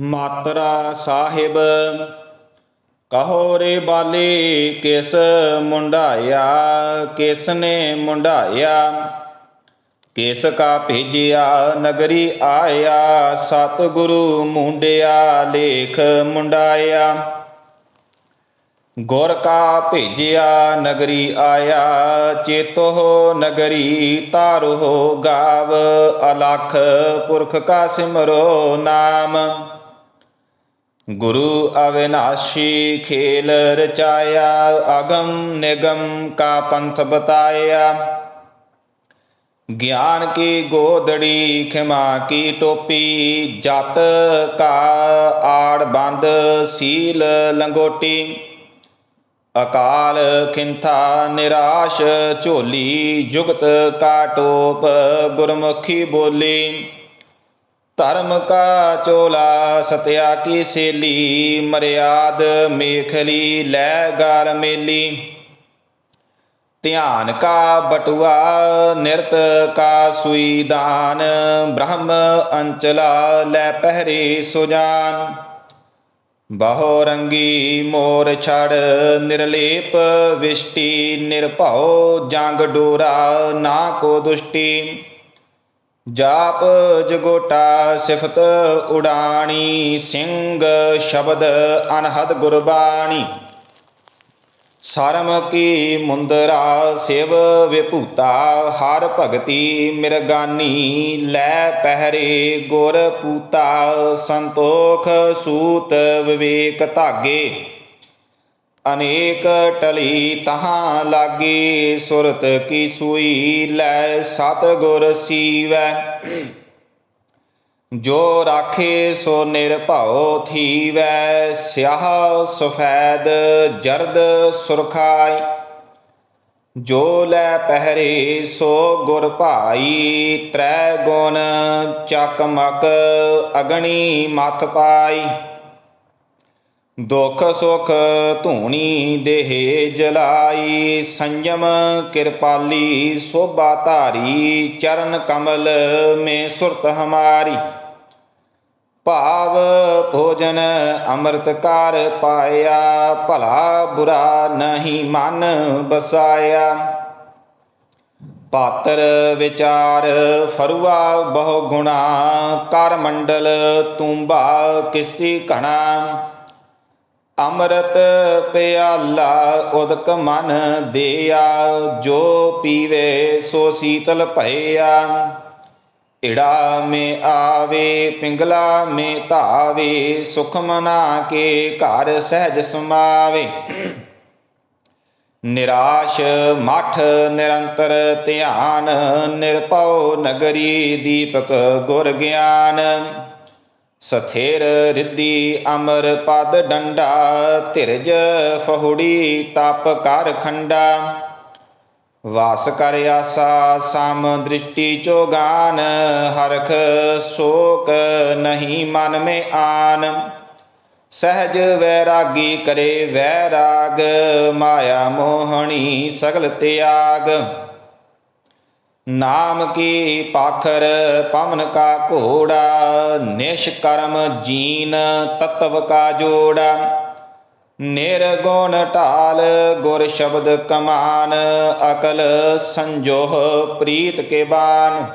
ਮਾਤਰਾ ਸਾਹਿਬ, ਕਹੋ ਰੇ ਬਾਲੇ ਕਿਸ ਮੁੰਡਾਇਆ, ਕਿਸ ਨੇ ਮੁੰਡਾਇਆ? ਕਿਸ ਕਾ ਭੇਜਿਆ ਨਗਰੀ ਆਇਆ, ਸਤਿਗੁਰੂ ਮੁੰਡਿਆ ਲੇਖ ਮੁੰਡਾਇਆ। ਗੁਰ ਕਾ ਭੇਜਿਆ ਨਗਰੀ ਆਇਆ ਚੇਤੋ ਨਗਰੀ ਤਾਰੋ ਗਾਵ, ਅਲਖ ਪੁਰਖ ਕਾ ਸਿਮਰੋ ਨਾਮ। ਗੁਰੂ ਅਵਿਨਾਸ਼ੀ ਖੇਲ ਰਚਾਇਆ, ਅਗਮ ਨਿਗਮ ਕਾ ਪੰਥ ਬਤਾਇਆ। ਗਿਆਨ ਕੀ ਗੋਦੜੀ ਖਿਮਾ ਕੀ ਟੋਪੀ, ਜਤ ਕਾ ਆੜ ਬੰਦ, ਸੀਲ ਲੰਗੋਟੀ। ਅਕਾਲ ਖਿੰਥਾ ਨਿਰਾਸ਼, ਝੋਲੀ ਜੁਗਤ ਕਾ ਟੋਪ, ਗੁਰਮੁਖੀ ਬੋਲੀ। ਧਰਮ ਕਾ ਚੋਲਾ ਸਤਿਆ ਕੀ ਸੇਲੀ, ਮਰਿਆਦ ਮੇਖਲੀ, ਲੈ ਗਾਲ ਮੇਲੀ। ਧਿਆਨ ਕਾ ਬਟੁਆ, ਨਿਰਤ ਕਾ ਸੂਈ ਦਾਨ, ਬ੍ਰਹਮ ਅੰਚਲਾ ਲੈ ਪਹਿਰੇ ਸੁਜਾਨ। ਬਹੁ ਰੰਗੀ ਮੋਰ ਛੜ, ਨਿਰਲੇਪ ਵਿਸ਼ਟੀ, ਨਿਰਭਉ ਜੰਗ ਡੋਰਾ, ਨਾ ਕੋ ਦੁਸ਼ਟੀ। ਜਾਪ ਜਗੋਟਾ ਸਿਫਤ ਉਡਾਣੀ ਸਿੰਘ ਸ਼ਬਦ ਅਨਹਦ ਗੁਰਬਾਣੀ। ਸਰਮ ਕੀ ਮੁੰਦਰਾ ਸਿਵ ਵਿਭੂਤਾ, ਹਰ ਭਗਤੀ ਮਿਰਗਾਨੀ ਲੈ ਪਹਿਰੇ ਗੁਰ ਪੂਤਾ, ਸੰਤੋਖ ਸੂਤ ਵਿਵੇਕ ਧਾਗੇ। ਅਨੇਕ ਟਲੀ ਤਹਾਂ ਲਾਗੀ, ਸੁਰਤ ਕੀ ਸੂਈ ਲੈ ਸਤ ਗੁਰ ਸੀਵੈ। ਜੋ ਰਾਖੇ ਸੋ ਨਿਰਭਉ ਥੀਵੈ, ਸਿਆਹ ਸਫੈਦ ਜਰਦ ਸੁਰਖਾਈ। ਜੋ ਲੈ ਪਹਿਰੇ ਸੋ ਗੁਰ ਭਾਈ, ਤ੍ਰੈ ਗੁਣ ਚੱਕਮਕ ਅਗਣੀ ਮਥ ਪਾਈ। ਦੁਖ ਸੁਖ ਧੂਣੀ ਦੇਹ ਜਲਾਈ, ਸੰਜਮ ਕਿਰਪਾਲੀ, ਸੋਭਾ ਧਾਰੀ, ਚਰਨ ਕਮਲ ਮੇ ਸੁਰਤ ਹਮਾਰੀ। ਭਾਵ ਭੋਜਨ ਅੰਮ੍ਰਿਤ ਕਾਰ ਪਾਇਆ, ਭਲਾ ਬੁਰਾ ਨਹੀਂ ਮਨ ਬਸਾਇਆ। ਪਾਤਰ ਵਿਚਾਰ ਫਰੁਆ ਬਹੁ ਗੁਣਾ, ਕਰ ਮੰਡਲ ਤੂੰਬਾ ਕਿਸਤੀ ਘਣਾ। ਅੰਮ੍ਰਿਤ ਪਿਆਲਾ ਉਦਕ ਮਨ ਦਿਆ, ਜੋ ਪੀਵੇ ਸੋ ਸੀਤਲ ਭਇਆ। ਈੜਾ ਮੇ ਆਵੇ, ਪਿੰਗਲਾ ਮੇ ਧਾਵੇ, ਸੁਖ ਮਨਾ ਕੇ ਘਰ ਸਹਿਜ ਸਮਾਵੇ। ਨਿਰਾਸ਼ ਮਠ ਨਿਰੰਤਰ ਧਿਆਨ, ਨਿਰਭਉ ਨਗਰੀ ਦੀਪਕ ਗੁਰ ਗਿਆਨ। ਸਥਿਰ ਰਿੱਧੀ ਅਮਰ ਪਦ ਡੰਡਾ, ਧਿਰਜ ਫਹੁੜੀ ਤਪ ਕਰ ਖੰਡਾ। ਵਾਸ ਕਰ ਆਸਾ, ਸਮ ਦ੍ਰਿਸ਼ਟੀ ਚੋਗਾਨ, ਹਰਖ ਸੋਕ ਨਹੀਂ ਮਨ ਮੇ ਆਨ। ਸਹਿਜ ਵੈਰਾਗੀ ਕਰੇ ਵੈਰਾਗ, ਮਾਇਆ ਮੋਹਣੀ ਸਗਲ ਤਿਆਗ। ਨਾਮ ਕੀ ਪਾਖਰ ਪਵਨ ਕਾ ਘੋੜਾ ਨਿਸ਼ਕਰਮ ਜੀਨ ਤਤਵ ਕਾ ਜੋੜਾ। ਨਿਰਗੁਣ ਢਾਲ ਗੁਰ ਸ਼ਬਦ ਕਮਾਨ, ਅਕਲ ਸੰਜੋਹ ਪ੍ਰੀਤ ਕੇ ਬਾਨ।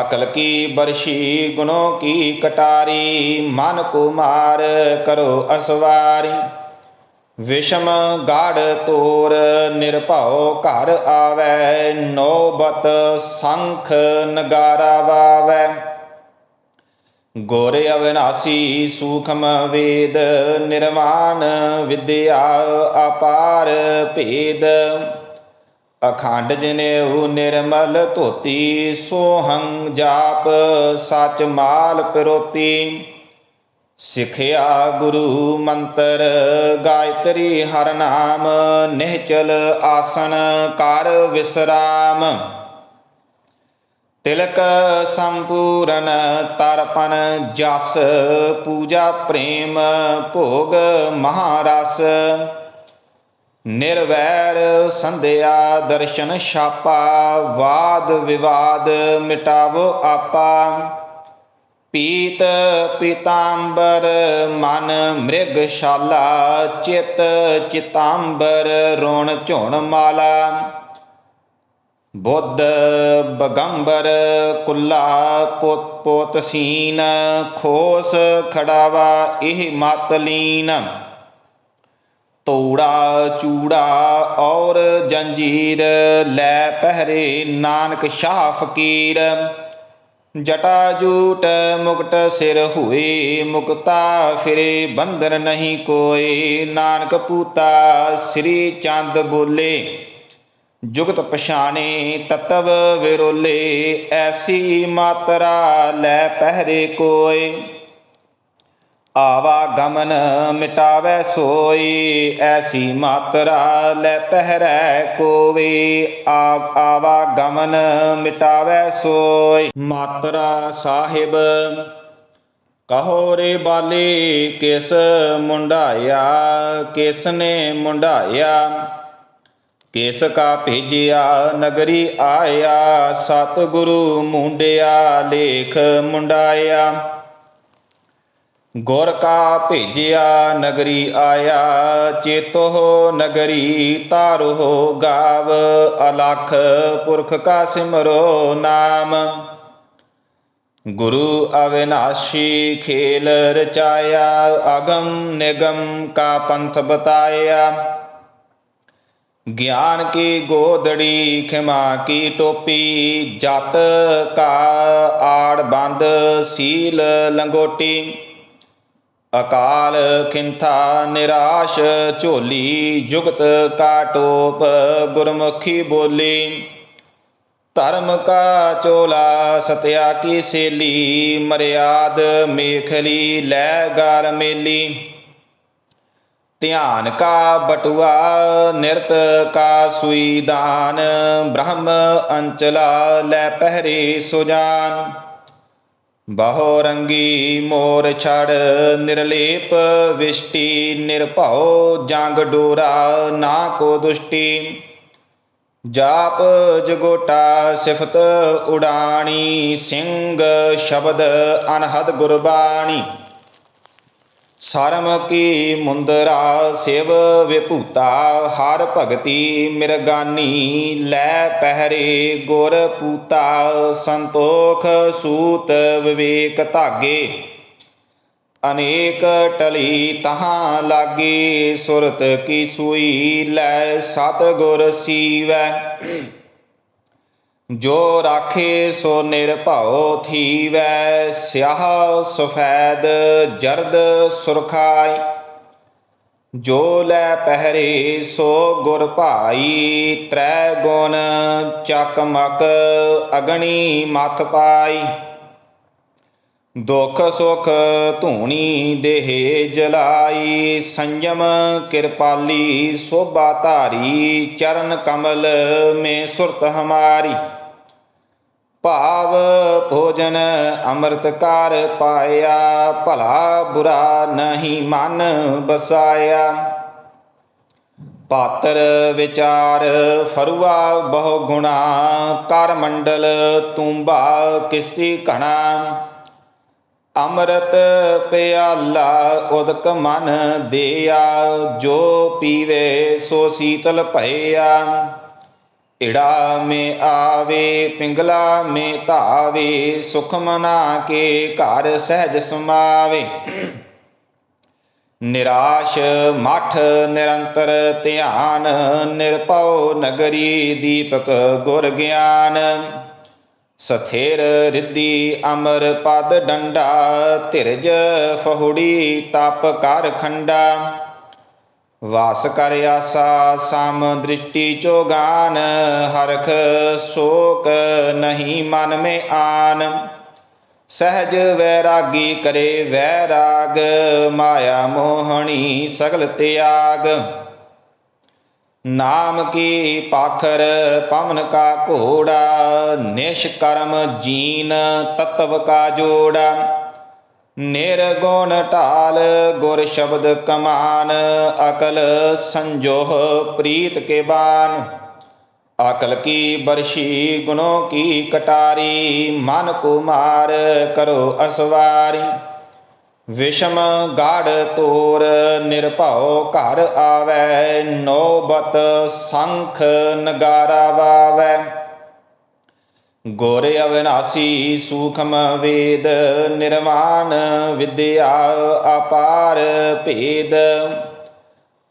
ਅਕਲ ਕੀ ਬਰਸ਼ੀ ਗੁਣੋ ਕੀ ਕਟਾਰੀ, ਮਨ ਕੁਮਾਰ ਕਰੋ ਅਸਵਾਰੀ। ਵਿਸ਼ਮ ਗਾੜ ਤੋਰ ਨਿਰਭਉ ਘਰ ਆਵੈ, ਨੋਬਤ ਸੰਖ ਨਗਾਰਾ ਵਾਵੈ। ਗੋਰੇ ਅਵਿਨਾਸੀ ਸੂਖਮ ਵੇਦ ਨਿਰਵਾਨ ਵਿਦਿਆ ਅਪਾਰ ਭੇਦ। ਅਖੰਡ ਜਨੇਊ ਨਿਰਮਲ ਧੋਤੀ ਸੋਹੰ ਜਾਪ ਸਚ ਮਾਲ ਪਿਰੋਤੀ। ਸਿਖਿਆ ਗੁਰੂ ਮੰਤਰ, ਗਾਇਤਰੀ ਹਰ ਨਾਮ, ਨਿਹਚਲ ਆਸਣ ਕਰ ਵਿਸਰਾਮ। ਤਿਲਕ ਸੰਪੂਰਨ ਤਰਪਨ ਜਸ, ਪੂਜਾ ਪ੍ਰੇਮ ਭੋਗ ਮਹਾਰਸ। ਨਿਰਵੈਰ ਸੰਧਿਆ ਦਰਸ਼ਨ ਛਾਪਾ, ਵਾਦ ਵਿਵਾਦ ਮਿਟਾਵੋ ਆਪਾ। ਪੀਤ ਪੀਤਾੰਬਰ, ਮਨ ਮ੍ਰਿਗਸ਼ਾਲਾ, ਚਿਤ ਚਿਤਾੰਬਰ, ਰੁਣ ਝੁਣ ਮਾਲਾ। ਬੁੱਧ ਬਗੰਬਰ, ਕੁੱਲਾ ਪੁੱਤ ਪੋਤ ਸੀਨ, ਖੋਸ ਖੜਾਵਾ, ਇਹ ਮਤ ਲੀਨ। ਤੋੜਾ ਚੂੜਾ ਔਰ ਜੰਜੀਰ, ਲੈ ਪਹਿਰੇ ਨਾਨਕ ਸ਼ਾਹ ਫਕੀਰ ਜਟਾ ਜੂਟ ਮੁਕਟ ਸਿਰ ਹੋਏ, ਮੁਕਤਾ ਫਿਰੇ ਬੰਧਨ ਨਹੀਂ ਕੋਏ। ਨਾਨਕ ਪੂਤਾ ਸ੍ਰੀ ਚੰਦ ਬੋਲੇ, ਜੁਗਤ ਪਛਾਣੇ ਤਤਵ ਵਿਰੋਲੇ। ਐਸੀ ਮਾਤਰਾ ਲੈ ਪਹਿਰੇ ਕੋਏ। ਆਵਾ ਗਮਨ ਮਿਟਾਵੇ ਸੋਈ, ਐਸੀ ਮਾਤਰਾ ਲੈ ਪਹਿਰੈ ਕੋਵੇ। ਆ- ਆਵਾ ਗਮਨ ਮਿਟਾਵੇ ਸੋਈ, ਮਾਤਰਾ ਸਾਹਿਬ। ਕਹੋ ਰੇ ਬਾਲੇ, ਕਿਸ ਮੁੰਡਾਇਆ, ਕਿਸ ਨੇ ਮੁੰਡਾਇਆ? ਕਿਸ ਕਾ ਭੇਜਿਆ, ਨਗਰੀ ਆਇਆ, ਸਤਿਗੁਰੂ ਮੁੰਡਿਆ, ਲੇਖ ਮੁੰਡਾਇਆ। ਗੁਰ ਕਾ ਭੇਜਿਆ ਨਗਰੀ ਆਇਆ, ਚੇਤੋ ਨਗਰੀ ਤਾਰੋ ਗਾਵ, ਅਲਖ ਪੁਰਖ ਕਾ ਸਿਮਰੋ ਨਾਮ। ਗੁਰੂ ਅਵਿਨਾਸ਼ੀ ਖੇਲ ਰਚਾਇਆ, ਅਗਮ ਨਿਗਮ ਕਾ ਪੰਥ ਬਤਾਇਆ। ਗਿਆਨ ਕੀ ਗੋਦੜੀ, ਖਿਮਾ ਕੀ ਟੋਪੀ, ਜਤ ਕਾ ਆੜ ਬੰਦ, ਸੀਲ ਲੰਗੋਟੀ। ਅਕਾਲ ਖਿੰਥਾ ਨਿਰਾਸ਼, ਝੋਲੀ ਜੁਗਤ ਕਾ ਟੋਪ ਗੁਰਮੁਖੀ ਬੋਲੀ। ਧਰਮ ਕਾ ਚੋਲਾ, ਸਤਿਆ ਕੀ ਸੇਲੀ, ਮਰਿਆਦ ਮੇਖਲੀ, ਲੈ ਗਾਲ ਮੇਲੀ। ਧਿਆਨ ਕਾ ਬਟੁਆ, ਨਿਰਤ ਕਾ ਸੂਈ ਦਾਨ, ਬ੍ਰਹਮ ਅੰਚਲਾ, ਲੈ ਪਹਿਰੇ ਸੁਜਾਨ। ਬਹੁ ਰੰਗੀ ਮੋਰ ਛੜ ਨਿਰਲੇਪ ਵਿਸ਼ਟੀ ਨਿਰਭਉ ਜੰਗ ਡੋਰਾ ਨਾ ਕੋ ਦੁਸ਼ਟੀ। ਜਾਪ ਜਗੋਟਾ ਸਿਫਤ ਉਡਾਣੀ, ਸਿੰਘ ਸ਼ਬਦ ਅਨਹਦ ਗੁਰਬਾਣੀ। ਸਰਮ ਕੀ ਮੁੰਦਰਾ ਸਿਵ ਵਿਭੂਤਾ, ਹਰ ਭਗਤੀ ਮਿਰਗਾਨੀ ਲੈ ਪਹਿਰੇ ਗੁਰ ਪੂਤਾ, ਸੰਤੋਖ ਸੂਤ ਵਿਵੇਕ ਧਾਗੇ। ਅਨੇਕ ਟਲੀ ਤਹਾਂ ਲਾਗੇ, ਸੁਰਤ ਕੀ ਸੂਈ, ਲੈ ਸਤ ਗੁਰ ਸੀਵੈ। ਜੋ ਰਾਖੇ ਸੋ ਨਿਰਭਉ ਥੀਵੈ, ਸਿਆਹ ਸਫੈਦ ਜਰਦ ਸੁਰਖਾਈ। ਜੋ ਲੈ ਪਹਿਰੇ ਸੋ ਗੁਰ ਭਾਈ, ਤ੍ਰੈ ਗੁਣ ਚੱਕਮਕ ਅਗਣੀ ਮਥ ਪਾਈ। ਦੁਖ ਸੁਖ ਧੂਣੀ ਦੇਹ ਜਲਾਈ, ਸੰਜਮ ਕਿਰਪਾਲੀ ਸੋਭਾ ਧਾਰੀ, ਚਰਨ ਕਮਲ ਮੇ ਸੁਰਤ ਹਮਾਰੀ। ਭਾਵ ਭੋਜਨ ਅੰਮ੍ਰਿਤ ਕਾਰ ਪਾਇਆ, ਭਲਾ ਬੁਰਾ ਨਹੀਂ ਮਨ ਬਸਾਇਆ। ਪਾਤਰ ਵਿਚਾਰ ਫਰਵਾ ਬਹੁ ਗੁਣਾ ਕਰ ਮੰਡਲ ਤੂੰਬਾ ਕਿਸਤੀ ਘਣਾ। ਅੰਮ੍ਰਿਤ ਪਿਆਲਾ ਉਦਕ ਮਨ ਦਿਆ, ਜੋ ਪੀਵੇ ਸੋ ਸੀਤਲ ਭਇਆ। ਈੜਾ ਮੇ ਆਵੇ, ਪਿੰਗਲਾ ਮੇ ਧਾਵੇ, ਸੁਖ ਮਨਾ ਕੇ ਘਰ ਸਹਿਜ ਸਮਾਵੇ। ਨਿਰਾਸ਼ ਮਠ ਨਿਰੰਤਰ ਧਿਆਨ, ਨਿਰਭਉ ਨਗਰੀ ਦੀਪਕ ਗੁਰ ਗਿਆਨ। ਸਥਿਰ ਰਿੱਧੀ ਅਮਰ ਪਦ ਡੰਡਾ, ਧਿਰਜ ਫਹੁੜੀ ਤਪ ਕਰ ਖੰਡਾ। ਵਾਸ ਕਰ ਆਸਾ, ਸਮ ਦ੍ਰਿਸ਼ਟੀ ਚੋਗਾਨ ਹਰਖ ਸ਼ੋਕ ਨਹੀਂ ਮਨ ਮੇ ਆਨ। ਸਹਿਜ ਵੈਰਾਗੀ ਕਰੇ ਵੈਰਾਗ, ਮਾਇਆ ਮੋਹਣੀ ਸਗਲ ਤਿਆਗ। ਨਾਮ ਕੀ ਪਾਖਰ ਪਵਨ ਕਾ ਘੋੜਾ ਨਿਸ਼ਕਰਮ ਜੀਨ ਤਤਵ ਕਾ ਜੋੜਾ। ਨਿਰਗੁਣ ਢਾਲ, ਗੁਰ ਸ਼ਬਦ ਕਮਾਨ, ਅਕਲ ਸੰਜੋਹ ਪ੍ਰੀਤ ਕੇ ਬਾਨ। ਅਕਲ ਕੀ ਬਰਸ਼ੀ, ਗੁਣੋ ਕੀ ਕਟਾਰੀ, ਮਨ ਕੁਮਾਰ ਕਰੋ ਅਸਵਾਰੀ। ਵਿਸ਼ਮ ਗਾੜ ਤੋਰ, ਨਿਰਭਉ ਘਰ ਆਵੈ, ਨੋਬਤ ਸੰਖ ਨਗਾਰਾ ਵਾਵੈ। ਗੁਰ ਅਵਿਨਾਸੀ ਸੂਖਮ ਵੇਦ ਨਿਰਵਾਨ ਵਿਦਿਆ ਅਪਾਰ ਭੇਦ।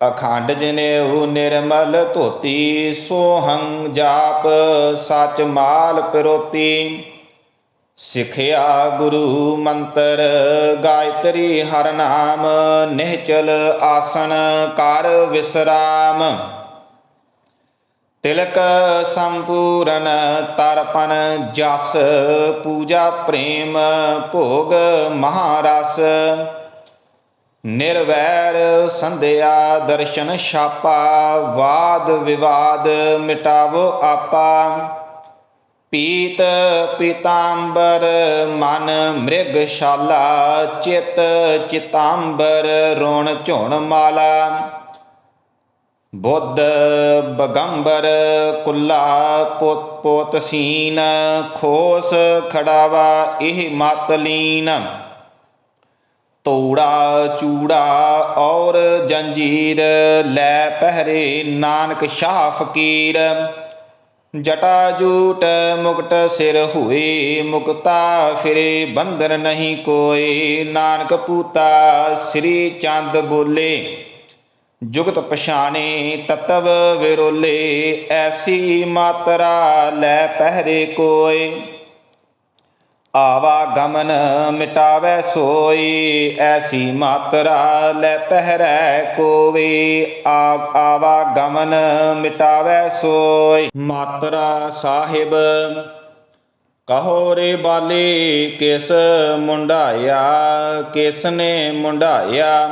ਅਖੰਡ ਜਨੇਊ ਨਿਰਮਲ ਧੋਤੀ, ਸੋਹੰ ਜਾਪ ਸਚ ਮਾਲ ਪਿਰੋਤੀ। ਸਿਖਿਆ ਗੁਰੂ ਮੰਤਰ, ਗਾਇਤਰੀ ਹਰ ਨਾਮ, ਨਿਹਚਲ ਆਸਨ ਕਰ ਵਿਸਰਾਮ। ਤਿਲਕ ਸੰਪੂਰਨ ਤਰਪਨ ਜਸ ਪੂਜਾ ਪ੍ਰੇਮ ਭੋਗ ਮਹਾਰਸ। ਨਿਰਵੈਰ ਸੰਧਿਆ ਦਰਸ਼ਨ ਛਾਪਾ, ਵਾਦ ਵਿਵਾਦ ਮਿਟਾਵੋ ਆਪਾ। ਪੀਤ ਪੀਤਾੰਬਰ ਮਨ ਮ੍ਰਿਗਸ਼ਾਲਾ ਚਿਤ ਚਿਤਾੰਬਰ ਰੋਣ ਝੁਣ ਮਾਲਾ। ਬੁੱਧ ਬਗੰਬਰ ਕੁੱਲਾ ਪੁੱਤ ਪੋਤ ਸੀਨ, ਖੋਸ ਖੜਾਵਾ ਇਹ ਮਤ ਲੀਨ। ਤੋੜਾ ਚੂੜਾ ਔਰ ਜੰਜੀਰ, ਲੈ ਪਹਿਰੇ ਨਾਨਕ ਸ਼ਾਹ ਫਕੀਰ ਜਟਾ ਜੂਟ ਮੁਕਟ ਸਿਰ ਹੋਏ, ਮੁਕਤਾ ਫਿਰੇ ਬੰਧਨ ਨਹੀਂ ਕੋਈ ਨਾਨਕ ਪੂਤਾ ਸ੍ਰੀ ਚੰਦ ਬੋਲੇ। ਜੁਗਤ ਪਛਾਣੇ ਤਤਵ ਵਿਰੋਲੇ, ਐਸੀ ਮਾਤਰਾ ਲੈ ਪਹਿਰੇ ਕੋਈ ਆਵਾ ਗਮਨ ਮਿਟਾਵੇ ਸੋਈ, ਐਸੀ ਮਾਤਰਾ ਲੈ ਪਹਿਰੈ ਕੋਵੇ। ਆ- ਆਵਾ ਗਮਨ ਮਿਟਾਵੇ ਸੋਈ, ਮਾਤਰਾ ਸਾਹਿਬ। ਕਹੋ ਰੇ ਬਾਲੇ, ਕਿਸ ਮੁੰਡਾਇਆ, ਕਿਸ ਨੇ ਮੁੰਡਾਇਆ?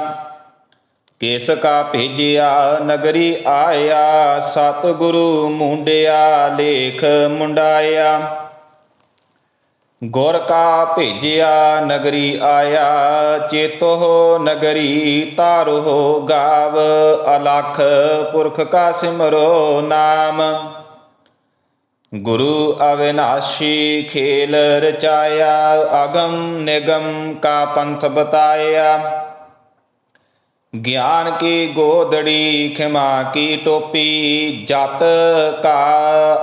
ਕੇਸ ਕਾ ਭੇਜਿਆ ਨਗਰੀ ਆਇਆ, ਸਤਿਗੁਰੂ ਮੁੰਡਿਆ ਲੇਖ ਮੁੰਡਾਇਆ। ਗੁਰ ਕਾ ਭੇਜਿਆ ਨਗਰੀ ਆਇਆ, ਚੇਤੋ ਨਗਰੀ ਤਾਰੋ ਗਾਵ, ਅਲਖ ਪੁਰਖ ਕਾ ਸਿਮਰੋ ਨਾਮ। ਗੁਰੂ ਅਵਿਨਾਸ਼ੀ ਖੇਲ ਰਚਾਇਆ, ਅਗਮ ਨਿਗਮ ਕਾ ਪੰਥ ਬਤਾਇਆ। ਗਿਆਨ ਕੀ ਗੋਦੜੀ ਖਿਮਾ ਕੀ ਟੋਪੀ? ਜਤ ਕਾ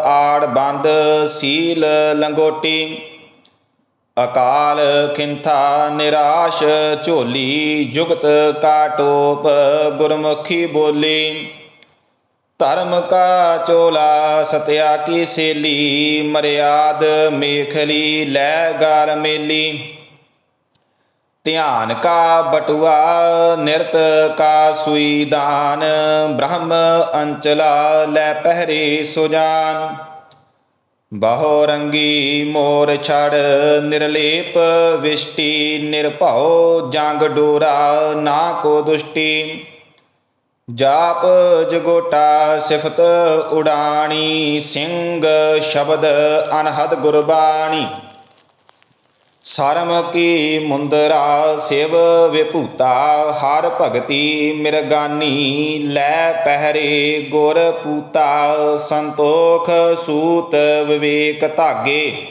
ਆੜ ਬੰਦ ਸੀਲ ਲੰਗੋਟੀ। ਅਕਾਲ ਖਿੰਥਾ ਨਿਰਾਸ਼ ਝੋਲੀ, ਜੁਗਤ ਕਾ ਟੋਪ ਗੁਰਮੁਖੀ ਬੋਲੀ। ਧਰਮ ਕਾ ਚੋਲਾ ਸਤਿਆ ਕੀ ਸੇਲੀ, ਮਰਿਆਦ ਮੇਖਲੀ ਲੈ ਗਾਲ ਮੇਲੀ। ਧਿਆਨ ਕਾ ਬਟੁਆ, ਨਿਰਤ ਕਾ ਸੂਈ ਦਾਨ, ਬ੍ਰਹਮ ਅੰਚਲਾ ਲੈ ਪਹਿਰੇ ਸੁਜਾਨ। ਬਹੁ ਰੰਗੀ ਮੋਰ ਛੜ, ਨਿਰਲੇਪ ਵਿਸ਼ਟੀ, ਨਿਰਭਉ ਜੰਗ ਡੋਰਾ, ਨਾ ਕੋ ਦੁਸ਼ਟੀ। ਜਾਪ ਜਗੋਟਾ ਸਿਫਤ ਉਡਾਣੀ ਸਿੰਘ ਸ਼ਬਦ ਅਨਹਦ ਗੁਰਬਾਣੀ। ਸਰਮ ਕੀ ਮੁੰਦਰਾ ਸਿਵ ਵਿਭੂਤਾ, ਹਰ ਭਗਤੀ ਮਿਰਗਾਨੀ ਲੈ ਪਹਿਰੇ ਗੁਰ ਪੂਤਾ, ਸੰਤੋਖ ਸੂਤ ਵਿਵੇਕ ਧਾਗੇ।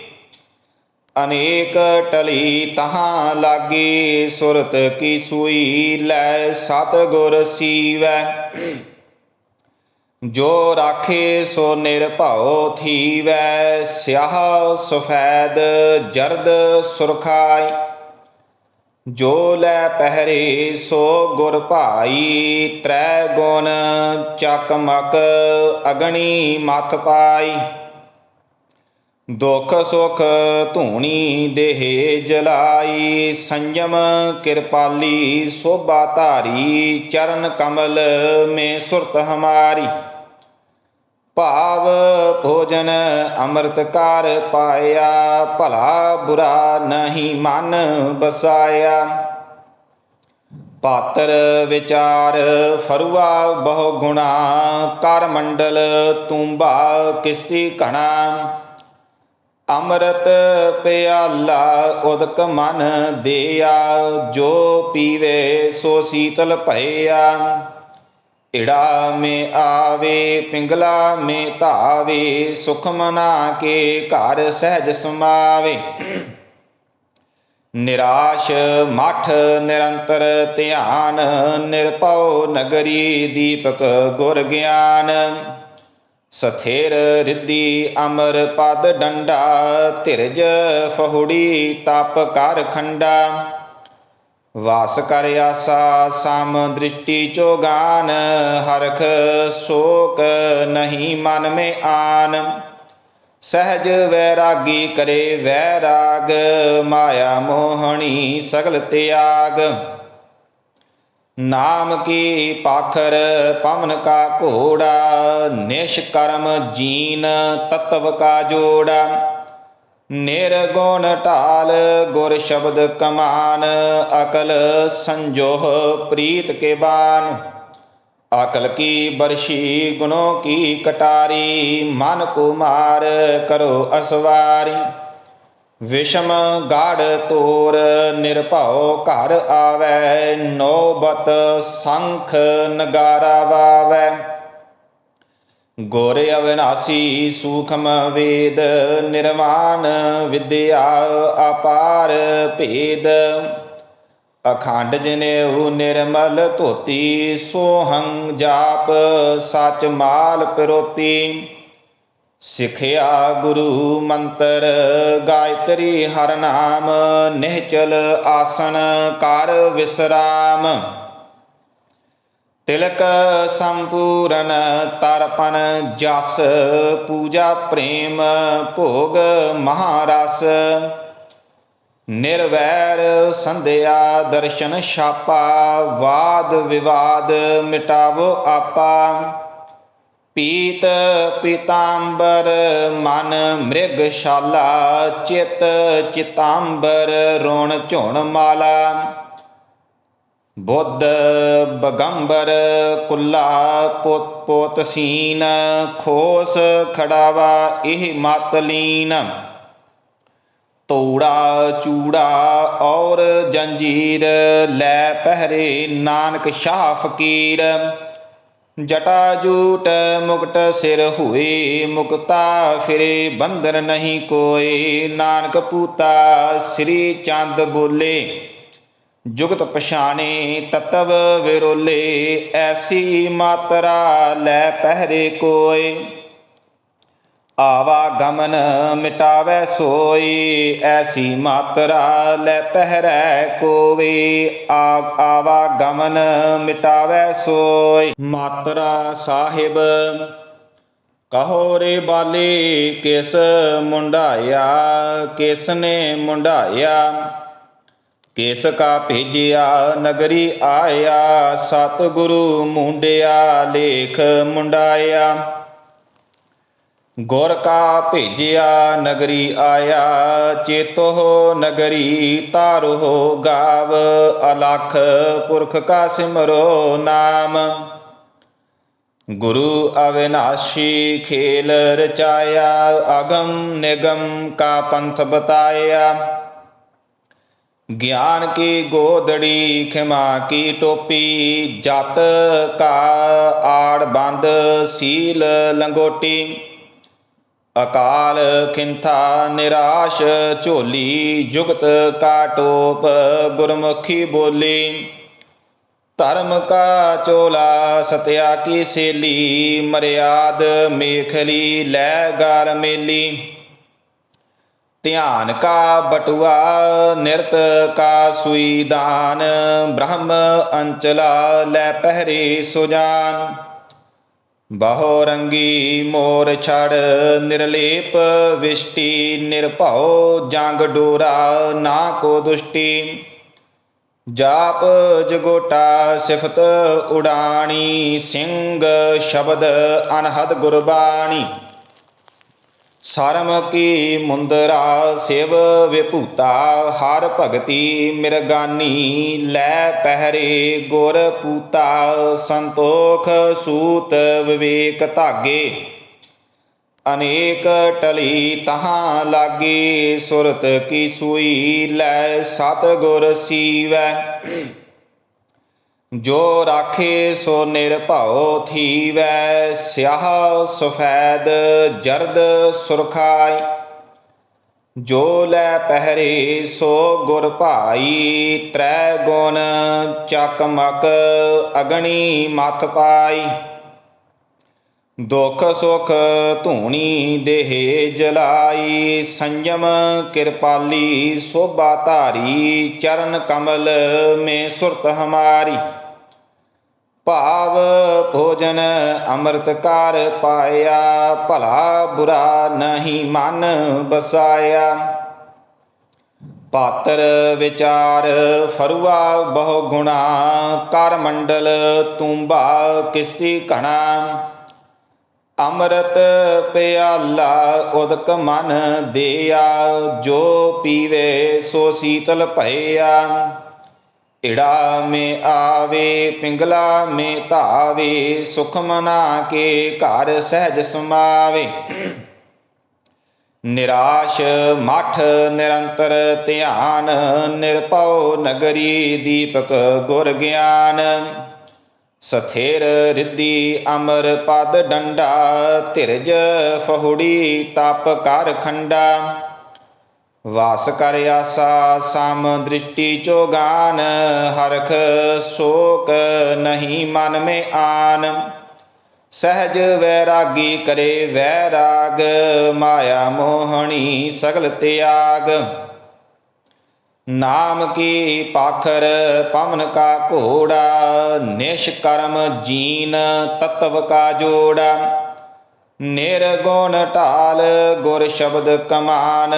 ਅਨੇਕ ਟਲੀ ਤਹਾਂ ਲਾਗੇ, ਸੁਰਤ ਕੀ ਸੂਈ ਲੈ ਸਤ ਗੁਰ ਸੀਵੈ। ਜੋ ਰਾਖੇ ਸੋ ਨਿਰਭਉ ਥੀਵੈ, ਸਿਆਹ ਸਫੈਦ ਜਰਦ ਸੁਰਖਾਈ। ਜੋ ਲੈ ਪਹਿਰੇ ਸੋ ਗੁਰ ਭਾਈ, ਤ੍ਰੈ ਗੁਣ ਚੱਕਮਕ ਅਗਣੀ ਮਥ ਪਾਈ। ਦੁਖ ਸੁਖ ਧੂਣੀ ਦੇਹ ਜਲਾਈ, ਸੰਜਮ ਕਿਰਪਾਲੀ ਸੋਭਾ ਧਾਰੀ, ਚਰਨ ਕਮਲ ਮੇ ਸੁਰਤ ਹਮਾਰੀ। ਭਾਵ ਭੋਜਨ ਅੰਮ੍ਰਿਤ ਕਰ ਪਾਇਆ, ਭਲਾ ਬੁਰਾ ਨਹੀਂ ਮਨ ਬਸਾਇਆ। ਪਾਤਰ ਵਿਚਾਰ ਫਰਵਾ ਬਹੁ ਗੁਣਾ, ਕਰ ਮੰਡਲ ਤੂੰਬਾ ਕਿਸਤੀ ਘਣਾ। ਅੰਮ੍ਰਿਤ ਪਿਆਲਾ ਉਦਕ ਮਨ ਦਿਆ, ਜੋ ਪੀਵੇ ਸੋ ਸੀਤਲ ਭਇਆ। ਈੜਾ ਮੇ ਆਵੇ, ਪਿੰਗਲਾ ਮੇ ਧਾਵੇ, ਸੁਖ ਮਨਾ ਕੇ ਘਰ ਸਹਿਜ ਸਮਾਵੇ। ਨਿਰਾਸ਼ ਮਠ ਨਿਰੰਤਰ ਧਿਆਨ, ਨਿਰਭਉ ਨਗਰੀ ਦੀਪਕ ਗੁਰ ਗਿਆਨ। ਸਥੇਰ ਰਿੱਧੀ ਅਮਰ ਪਦ ਡੰਡਾ, ਧਿਰਜ ਫਹੁੜੀ ਤਪ ਕਰ ਖੰਡਾ। ਵਾਸ ਕਰ ਆਸਾ, ਸਮ ਦ੍ਰਿਸ਼ਟੀ ਚੋਗਾਨ ਹਰਖ ਸ਼ੋਕ ਨਹੀਂ ਮਨ ਮੇ ਆਨ। ਸਹਿਜ ਵੈਰਾਗੀ ਕਰੇ ਵੈਰਾਗ, ਮਾਇਆ ਮੋਹਣੀ ਸਗਲ ਤਿਆਗ। ਨਾਮ ਕੀ ਪਾਖਰ ਪਵਨ ਕਾ ਘੋੜਾ ਨਿਸ਼ਕਰਮ ਜੀਨ ਤਤਵ ਕਾ ਜੋੜਾ। ਨਿਰਗੁਣ ਢਾਲ, ਗੁਰ ਸ਼ਬਦ ਕਮਾਨ, ਅਕਲ ਸੰਜੋਹ ਪ੍ਰੀਤ ਕੇ ਬਾਨ। ਅਕਲ ਕੀ ਬਰਸ਼ੀ, ਗੁਣੋਂ ਕੀ ਕਟਾਰੀ, ਮਨ ਕੁਮਾਰ ਕਰੋ ਅਸਵਾਰੀ। ਵਿਸ਼ਮ ਗਾੜ ਤੋਰ, ਨਿਰਭਉ ਘਰ ਆਵੈ, ਨੋਬਤ ਸੰਖ ਨਗਾਰਾ ਵਾਵੈ। ਗੁਰ ਅਵਿਨਾਸੀ ਸੂਖਮ ਵੇਦ ਨਿਰਵਾਨ ਵਿਦਿਆ ਅਪਾਰ ਭੇਦ। ਅਖੰਡ ਜਨੇਊ ਨਿਰਮਲ ਧੋਤੀ, ਸੋਹੰ ਜਾਪ ਸਚ ਮਾਲ ਪਿਰੋਤੀ। ਸਿਖਿਆ ਗੁਰੂ ਮੰਤਰ, ਗਾਇਤਰੀ ਹਰ ਨਾਮ, ਨਿਹਚਲ ਆਸਨ ਕਰ ਵਿਸਰਾਮ। ਤਿਲਕ ਸੰਪੂਰਨ ਤਰਪਨ ਜਸ ਪੂਜਾ ਪ੍ਰੇਮ ਭੋਗ ਮਹਾਰਸ। ਨਿਰਵੈਰ ਸੰਧਿਆ ਦਰਸ਼ਨ ਛਾਪਾ, ਵਾਦ ਵਿਵਾਦ ਮਿਟਾਵੋ ਆਪਾ। ਪੀਤ ਪੀਤਾੰਬਰ ਮਨ ਮ੍ਰਿਗਸ਼ਾਲਾ ਚਿਤ ਚਿਤਾੰਬਰ ਰੋਣ ਝੁਣ ਮਾਲਾ। ਬੁੱਧ ਬਗੰਬਰ ਕੁੱਲਾ ਪੁੱਤ ਪੋਤ ਸੀਨ, ਖੋਸ ਖੜਾਵਾ ਇਹ ਮਤ ਲੀਨ। ਤੋੜਾ ਚੂੜਾ ਔਰ ਜੰਜੀਰ, ਲੈ ਪਹਿਰੇ ਨਾਨਕ ਸ਼ਾਹ ਫਕੀਰ ਜਟਾ ਜੂਟ ਮੁਕਟ ਸਿਰ ਹੋਏ, ਮੁਕਤਾ ਫਿਰੇ ਬੰਧਨ ਨਹੀਂ ਕੋਏ। ਨਾਨਕ ਪੂਤਾ ਸ੍ਰੀ ਚੰਦ ਬੋਲੇ। ਜੁਗਤ ਪਛਾਣੇ ਤਤਵ ਵਿਰੋਲੇ, ਐਸੀ ਮਾਤਰਾ ਲੈ ਪਹਿਰੇ ਕੋਏ। ਆਵਾ ਗਮਨ ਮਿਟਾਵੇ ਸੋਈ, ਐਸੀ ਮਾਤਰਾ ਲੈ ਪਹਿਰੈ ਕੋਵੇ। ਆ ਆਵਾ ਗਮਨ ਮਿਟਾਵੇ ਸੋਈ, ਮਾਤਰਾ ਸਾਹਿਬ। ਕਹੋ ਰੇ ਬਾਲੇ ਕਿਸ ਮੁੰਡਾਇਆ, ਕਿਸ ਨੇ ਮੁੰਡਾਇਆ? ਕੇਸ ਕਾ ਭੇਜਿਆ ਨਗਰੀ ਆਇਆ, ਸਤਿਗੁਰੂ ਮੁੰਡਿਆ, ਲੇਖ ਮੁੰਡਾਇਆ। ਗੁਰ ਕਾ ਭੇਜਿਆ ਨਗਰੀ ਆਇਆ, ਚੇਤੋ ਨਗਰੀ ਤਾਰੋ ਗਾਵ, ਅਲਖ ਪੁਰਖ ਕਾ ਸਿਮਰੋ ਨਾਮ। ਗੁਰੂ ਅਵਿਨਾਸ਼ੀ ਖੇਲ ਰਚਾਇਆ, ਅਗਮ ਨਿਗਮ ਕਾ ਪੰਥ ਬਤਾਇਆ। ਗਿਆਨ ਕੀ ਗੋਦੜੀ ਖਿਮਾ ਕੀ ਟੋਪੀ? ਜਤ ਕਾ ਆੜ ਬੰਦ ਸੀਲ ਲੰਗੋਟੀ। ਅਕਾਲ ਖਿੰਥਾ ਨਿਰਾਸ਼ ਝੋਲੀ, ਜੁਗਤ ਕਾ ਟੋਪ ਗੁਰਮੁਖੀ ਬੋਲੀ। ਧਰਮ ਕਾ ਚੋਲਾ ਸਤਿਆ ਕੀ ਸੇਲੀ, ਮਰਿਆਦ ਮੇਖਲੀ ਲੈ ਗਾਲ ਮੇਲੀ। ਧਿਆਨ ਕਾ ਬਟੁਆ, ਨਿਰਤ ਕਾ ਸੂਈ ਦਾਨ, ਬ੍ਰਹਮ ਅੰਚਲਾ ਲੈ ਪਹਿਰੇ ਸੁਜਾਨ। ਬਹੁ ਰੰਗੀ ਮੋਰ ਛੜ, ਨਿਰਲੇਪ ਵਿਸ਼ਟੀ, ਨਿਰਭਉ ਜੰਗ ਡੋਰਾ, ਨਾ ਕੋ ਦੁਸ਼ਟੀ। ਜਾਪ ਜਗੋਟਾ ਸਿਫਤ ਉਡਾਣੀ ਸਿੰਘ ਸ਼ਬਦ ਅਨਹਦ ਗੁਰਬਾਣੀ। ਸਰਮ ਕੀ ਮੁੰਦਰਾ ਸਿਵ ਵਿਭੂਤਾ, ਹਰ ਭਗਤੀ ਮਿਰਗਾਨੀ ਲੈ ਪਹਿਰੇ ਗੁਰ ਪੂਤਾ, ਸੰਤੋਖ ਸੂਤ ਵਿਵੇਕ ਧਾਗੇ। ਅਨੇਕ ਟਲੀ ਤਹਾਂ ਲਾਗੇ, ਸੁਰਤ ਕੀ ਸੂਈ, ਲੈ ਸਤ ਗੁਰ ਸੀਵੈ। ਜੋ ਰਾਖੇ ਸੋ ਨਿਰਭਉ ਥੀਵੈ, ਸਿਆਹ ਸਫੈਦ ਜਰਦ ਸੁਰਖਾਈ। ਜੋ ਲੈ ਪਹਿਰੇ ਸੋ ਗੁਰ ਭਾਈ, ਤ੍ਰੈ ਗੁਣ ਚੱਕਮਕ ਅਗਣੀ ਮਤ ਪਾਈ। ਦੁਖ ਸੁਖ ਧੂਣੀ ਦੇਹ ਜਲਾਈ, ਸੰਜਮ ਕਿਰਪਾਲੀ ਸੋਭਾ ਧਾਰੀ, ਚਰਨ ਕਮਲ ਮੇ ਸੁਰਤ ਹਮਾਰੀ। ਭਾਵ ਭੋਜਨ ਅੰਮ੍ਰਿਤ ਕਰ ਪਾਇਆ, ਭਲਾ ਬੁਰਾ ਨਹੀਂ ਮਨ ਬਸਾਇਆ। ਪਾਤਰ ਵਿਚਾਰ ਫਰੁਆ ਬਹੁ ਗੁਣਾ, ਕਰ ਮੰਡਲ ਤੁੰਬਾ ਕਿਸਤੀ ਘਣਾ। ਅੰਮ੍ਰਿਤ ਪਿਆਲਾ ਉਦਕ ਮਨ ਦਿਆ, ਜੋ ਪੀਵੇ ਸੋ ਸੀਤਲ ਭਇਆ। ਈੜਾ ਮੇ ਆਵੇ, ਪਿੰਗਲਾ ਮੇ ਧਾਵੇ, ਸੁਖ ਮਨਾ ਕੇ ਘਰ ਸਹਿਜ ਸਮਾਵੇ। ਨਿਰਾਸ਼ ਮਠ ਨਿਰੰਤਰ ਧਿਆਨ, ਨਿਰਭਉ ਨਗਰੀ ਦੀਪਕ ਗੁਰ ਗਿਆਨ। ਸਥੇਰ ਰਿੱਧੀ ਅਮਰ ਪਦ ਡੰਡਾ, ਧਿਰਜ ਫਹੁੜੀ ਤਪ ਕਰ ਖੰਡਾ। ਵਾਸ ਕਰ ਆਸਾ, ਸਮ ਦ੍ਰਿਸ਼ਟੀ ਚੋਗਾਨ ਹਰਖ ਸ਼ੋਕ ਨਹੀਂ ਮਨ ਮੇ ਆਨ। ਸਹਿਜ ਵੈਰਾਗੀ ਕਰੇ ਵੈਰਾਗ, ਮਾਇਆ ਮੋਹਣੀ ਸਗਲ ਤਿਆਗ। ਨਾਮ ਕੀ ਪਾਖਰ ਪਵਨ ਕਾ ਘੋੜਾ ਨਿਸ਼ਕਰਮ ਜੀਨ ਤਤਵ ਕਾ ਜੋੜਾ। ਨਿਰਗੁਣ ਢਾਲ, ਗੁਰ ਸ਼ਬਦ ਕਮਾਨ,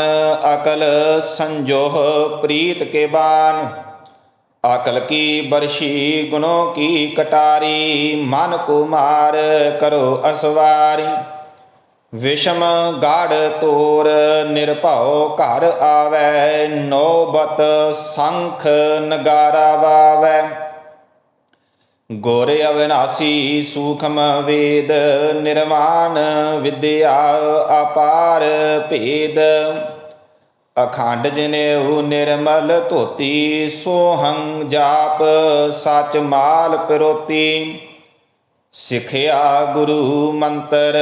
ਅਕਲ ਸੰਜੋਹ ਪ੍ਰੀਤ ਕੇ ਬਾਨ। ਅਕਲ ਕੀ ਬਰਸ਼ੀ ਗੁਨੋਂ ਕੀ ਕਟਾਰੀ, ਮਨ ਕੁਮਾਰ ਕਰੋ ਅਸਵਾਰੀ। ਵਿਸ਼ਮ ਗਾੜ ਤੋਰ, ਨਿਰਭਉ ਘਰ ਆਵੈ, ਨੋਬਤ ਸੰਖ ਨਗਾਰਾ ਵਾਵੈ। ਗੁਰ ਅਵਿਨਾਸੀ ਸੂਖਮ ਵੇਦ ਨਿਰਮਾਨ ਵਿਦਿਆ ਅਪਾਰ ਭੇਦ। ਅਖੰਡ ਜਨੇਊ ਨਿਰਮਲ ਧੋਤੀ, ਸੋਹੰ ਜਾਪ ਸਚ ਮਾਲ ਪਿਰੋਤੀ। ਸਿਖਿਆ ਗੁਰੂ ਮੰਤਰ,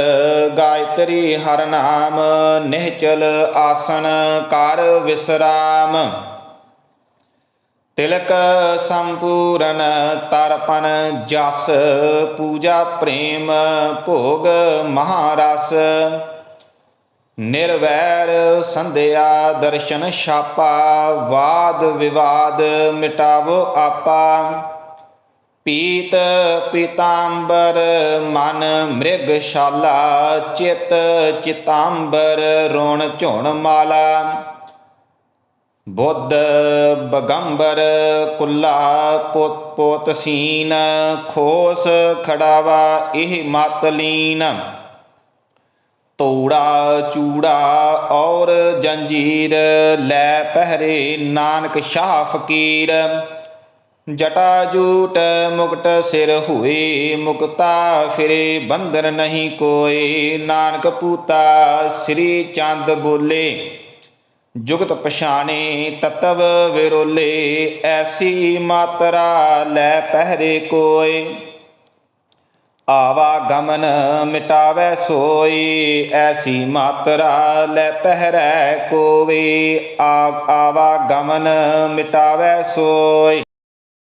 ਗਾਇਤਰੀ ਹਰ ਨਾਮ, ਨਿਹਚਲ ਆਸਨ ਕਰ ਵਿਸਰਾਮ। ਤਿਲਕ ਸੰਪੂਰਨ ਤਰਪਨ ਜਸ ਪੂਜਾ ਪ੍ਰੇਮ ਭੋਗ ਮਹਾਰਸ। ਨਿਰਵੈਰ ਸੰਧਿਆ ਦਰਸ਼ਨ ਛਾਪਾ, ਵਾਦ ਵਿਵਾਦ ਮਿਟਾਵੋ ਆਪਾ। ਪੀਤ ਪੀਤਾੰਬਰ, ਮਨ ਮ੍ਰਿਗਸ਼ਾਲਾ ਚਿਤ ਚਿਤਾੰਬਰ, ਰੋਣ ਝੁਣ ਮਾਲਾ। ਬੁੱਧ ਬਗੰਬਰ ਕੁੱਲਾ ਪੁੱਤ ਪੋਤ ਸੀਨ, ਖੋਸ ਖੜਾਵਾ ਇਹ ਮਤ ਲੀਨ। ਤੋੜਾ ਚੂੜਾ ਔਰ ਜੰਜੀਰ, ਲੈ ਪਹਿਰੇ ਨਾਨਕ ਸ਼ਾਹ ਫਕੀਰ ਜਟਾ ਜੂਟ ਮੁਕਟ ਸਿਰ ਹੋਏ, ਮੁਕਤਾ ਫਿਰੇ ਬੰਧਨ ਨਹੀਂ ਕੋਏ। ਨਾਨਕ ਪੂਤਾ ਸ੍ਰੀ ਚੰਦ ਬੋਲੇ। ਜੁਗਤ ਪਛਾਣੇ ਤਤਵ ਵਿਰੋਲੇ, ਐਸੀ ਮਾਤਰਾ ਲੈ ਪਹਿਰੇ ਕੋਏ। ਆਵਾ ਗਮਨ ਮਿਟਾਵੇ ਸੋਈ, ਐਸੀ ਮਾਤਰਾ ਲੈ ਪਹਿਰੈ ਕੋਵੇ। ਆ ਆਵਾ ਗਮਨ ਮਿਟਾਵੇ ਸੋਈ